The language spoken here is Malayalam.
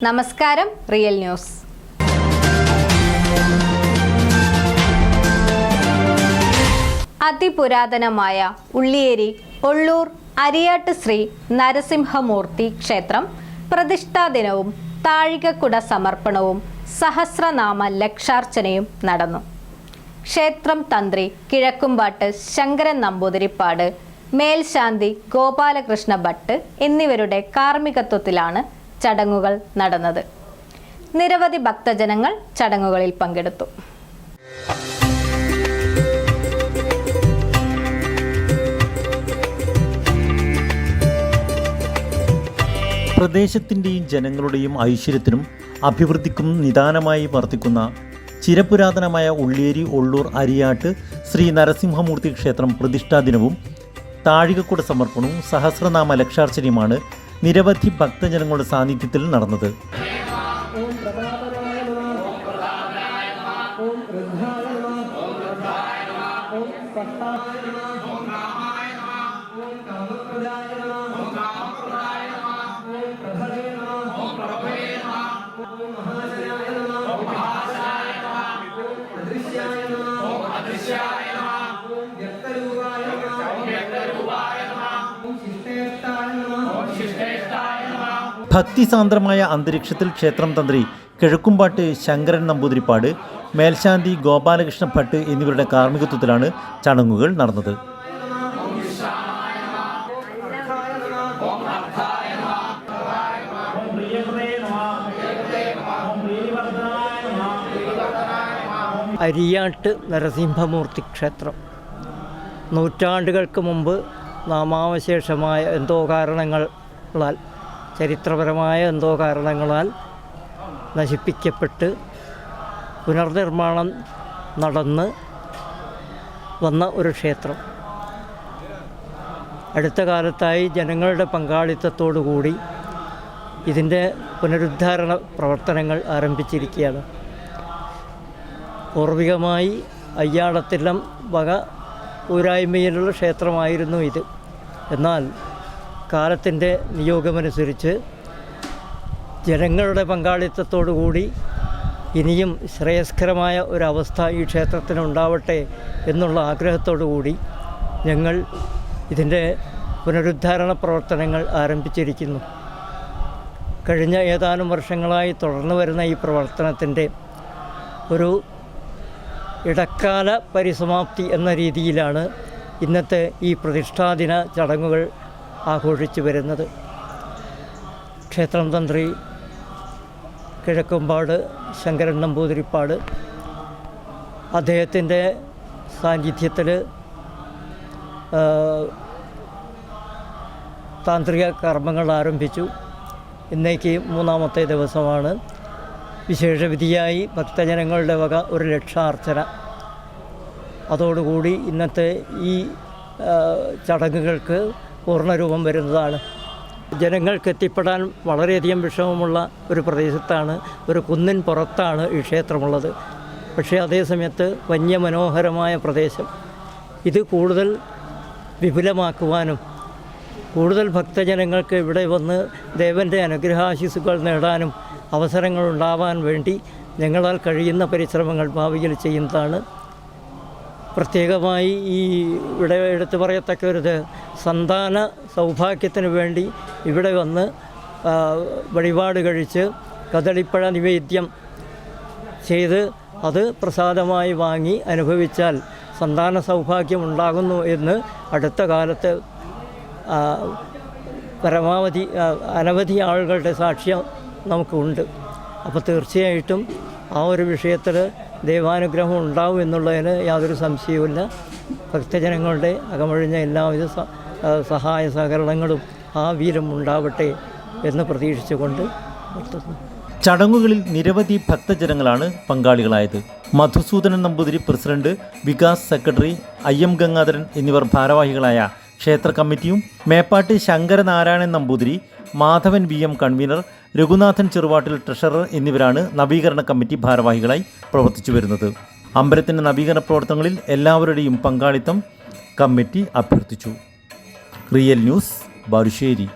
നമസ്കാരം റിയൽ ന്യൂസ്. അതിപുരാതനമായ ഉള്ളിയേരി ഒള്ളൂർ അരിയാട്ട് ശ്രീ നരസിംഹമൂർത്തി ക്ഷേത്രം പ്രതിഷ്ഠാ ദിനവും താഴികക്കുട സമർപ്പണവും സഹസ്രനാമ ലക്ഷാർച്ചനയും നടന്നു. ക്ഷേത്രം തന്ത്രി കിഴക്കുംപാട്ട് ശങ്കരൻ നമ്പൂതിരിപ്പാട് മേൽശാന്തി ഗോപാലകൃഷ്ണ ഭട്ട് എന്നിവരുടെ കാർമ്മികത്വത്തിലാണ് ചടങ്ങുകൾ നടന്നത്. നിരവധി ഭക്തജനങ്ങൾ ചടങ്ങുകളിൽ പങ്കെടുത്തു. പ്രദേശത്തിന്റെയും ജനങ്ങളുടെയും ഐശ്വര്യത്തിനും അഭിവൃദ്ധിക്കും നിദാനമായി വർദ്ധിക്കുന്ന ചിരപുരാതനമായ ഉള്ളിയേരി ഒള്ളൂർ അരിയാട്ട് ശ്രീ നരസിംഹമൂർത്തി ക്ഷേത്രം പ്രതിഷ്ഠാ ദിനവും താഴികക്കുട സമർപ്പണവും സഹസ്രനാമ ലക്ഷാർച്ചനയുമാണ് നിരവധി ഭക്തജനങ്ങളുടെ സാന്നിധ്യത്തിൽ നടന്നത്. ഭക്തിസാന്ദ്രമായ അന്തരീക്ഷത്തിൽ ക്ഷേത്രം തന്ത്രി കിഴക്കുംപാട്ട് ശങ്കരൻ നമ്പൂതിരിപ്പാട് മേൽശാന്തി ഗോപാലകൃഷ്ണ ഭട്ട് എന്നിവരുടെ കാർമ്മികത്വത്തിലാണ് ചടങ്ങുകൾ നടന്നത്. അരിയാട്ട് നരസിംഹമൂർത്തി ക്ഷേത്രം. നൂറ്റാണ്ടുകൾക്ക് മുമ്പ് നാമാവശേഷമായ എന്തോ കാരണങ്ങളാൽ ചരിത്രപരമായ എന്തോ കാരണങ്ങളാൽ നശിപ്പിക്കപ്പെട്ട് പുനർനിർമ്മാണം നടന്ന് വന്ന ഒരു ക്ഷേത്രം. അടുത്ത കാലത്തായി ജനങ്ങളുടെ പങ്കാളിത്തത്തോടു കൂടി ഇതിന്റെ പുനരുദ്ധാരണ പ്രവർത്തനങ്ങൾ ആരംഭിച്ചിരിക്കുകയാണ്. പൂർവികമായി അയ്യാടത്തില്ലം വക ഊരായ്മയിലുള്ള ക്ഷേത്രമായിരുന്നു ഇത്. എന്നാൽ കാലത്തിന്റെ നിയോഗമനുസരിച്ച് ജനങ്ങളുടെ പങ്കാളിത്തത്തോടു കൂടി ഇനിയും ശ്രേയസ്കരമായ ഒരവസ്ഥ ഈ ക്ഷേത്രത്തിന് ഉണ്ടാവട്ടെ എന്നുള്ള ആഗ്രഹത്തോടു കൂടി ഞങ്ങൾ ഇതിന്റെ പുനരുദ്ധാരണ പ്രവർത്തനങ്ങൾ ആരംഭിച്ചിരിക്കുന്നു. കഴിഞ്ഞ ഏതാനും വർഷങ്ങളായി തുടർന്നു വരുന്ന ഈ പ്രവർത്തനത്തിന്റെ ഒരു ഇടക്കാല പരിസമാപ്തി എന്ന രീതിയിലാണ് ഇന്നത്തെ ഈ പ്രതിഷ്ഠാദിന ചടങ്ങുകൾ ആഘോഷിച്ചു വരുന്നത്. ക്ഷേത്രം തന്ത്രി കിഴക്കുംപാട് ശങ്കരൻ നമ്പൂതിരിപ്പാട് അദ്ദേഹത്തിന്റെ സാന്നിധ്യത്തിൽ താന്ത്രിക കർമ്മങ്ങൾ ആരംഭിച്ചു. ഇന്നേക്ക് മൂന്നാമത്തെ ദിവസമാണ്. വിശേഷവിധിയായി ഭക്തജനങ്ങളുടെ വക ഒരു ലക്ഷാർച്ചന. അതോടുകൂടി ഇന്നത്തെ ഈ ചടങ്ങുകൾക്ക് പൂർണരൂപം വരുന്നതാണ്. ജനങ്ങൾക്ക് എത്തിപ്പെടാൻ വളരെയധികം വിഷമമുള്ള ഒരു പ്രദേശത്താണ് ഒരു കുന്നിൻ പുറത്താണ് ഈ ക്ഷേത്രമുള്ളത്. പക്ഷേ അതേസമയത്ത് വന്യമനോഹരമായ പ്രദേശം. ഇത് കൂടുതൽ വിപുലമാക്കുവാനും കൂടുതൽ ഭക്തജനങ്ങൾക്ക് ഇവിടെ വന്ന് ദേവന്റെ അനുഗ്രഹാശിസുകൾ നേടാനും അവസരങ്ങൾ ഉണ്ടാവാൻ വേണ്ടി ഞങ്ങളാൽ കഴിയുന്ന പരിശ്രമങ്ങൾ ഭാവിയിൽ ചെയ്യുന്നതാണ് പ്രത്യേകമായി ഈ ഇവിടെ എടുത്തു പറയത്തക്ക ഒരു സന്താന സൗഭാഗ്യത്തിന് വേണ്ടി ഇവിടെ വന്ന് വഴിപാട് കഴിച്ച് കദളിപ്പഴ നിവേദ്യം ചെയ്ത് അത് പ്രസാദമായി വാങ്ങി അനുഭവിച്ചാൽ സന്താന സൗഭാഗ്യം ഉണ്ടാകുന്നു എന്ന് അടുത്ത കാലത്ത് പരമാവധി അനവധി ആളുകളുടെ സാക്ഷ്യം നമുക്കുണ്ട്. അപ്പോൾ തീർച്ചയായിട്ടും ആ ഒരു വിഷയത്തിൽ ദൈവാനുഗ്രഹം ഉണ്ടാവും എന്നുള്ളതിന് യാതൊരു സംശയവുമില്ല. ഭക്തജനങ്ങളുടെ അകമഴിഞ്ഞ എല്ലാവിധ സഹായ സഹകരണങ്ങളും ആ വീരം ഉണ്ടാവട്ടെ എന്ന് പ്രതീക്ഷിച്ചുകൊണ്ട് ചടങ്ങുകളിൽ നിരവധി ഭക്തജനങ്ങളാണ് പങ്കാളികളായത്. Madhusoodanan Namboothiri president Vikas secretary I M Gangadharan എന്നിവർ ഭാരവാഹികളായ ക്ഷേത്ര കമ്മിറ്റിയും Meppatti Sankaranarayanan Namboothiri Madhavan V M convener Raghunathan Cheruvattil treasurer എന്നിവരാണ് നവീകരണ കമ്മിറ്റി ഭാരവാഹികളായി പ്രവർത്തിച്ചു വരുന്നത്. അമ്പലത്തിന്റെ നവീകരണ പ്രവർത്തനങ്ങളിൽ എല്ലാവരുടെയും പങ്കാളിത്തം കമ്മിറ്റി അഭ്യർത്ഥിച്ചു. Real news Balussery.